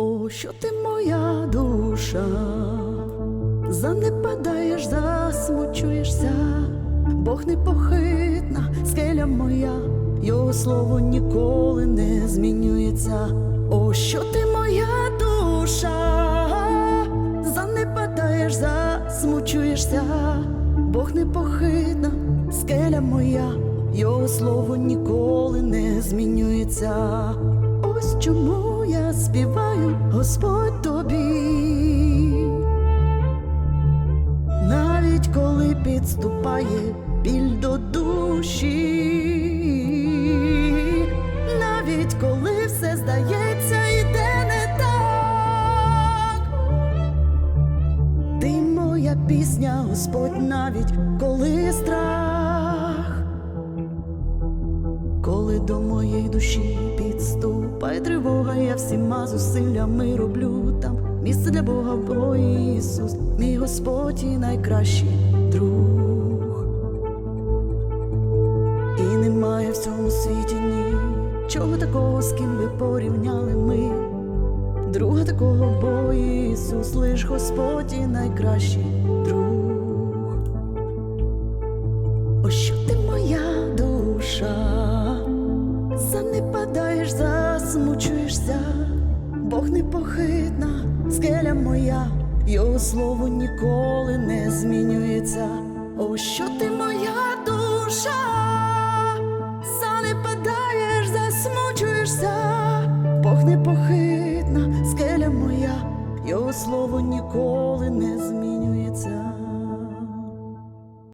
О, що ти моя душа, занепадаєш, засмучуєшся, Бог непохитна, скеля моя, його слово ніколи не змінюється. О, що ти моя душа, занепадаєш, засмучуєшся, Бог непохитна, скеля моя, його слово ніколи не змінюється. Ось чому я співаю, Господь тобі. Навіть коли підступає біль до душі, навіть коли все здається, іде не так. Ти моя пісня, Господь, навіть коли страх, до моєї душі підступає тривога, я всіма зусиллями роблю там місце для Бога, бо Ісус, мій Господь і найкращий друг. І немає в цьому світі нічого такого, з ким би порівняли ми. Друга такого, бо Ісус лиш Господь і найкращий друг. засмучуєшся, Бог непохитна, скеля моя, його слово ніколи не змінюється. О, що ти моя душа, занепадаєш, засмучуєшся, Бог непохитна, скеля моя, його слово ніколи не.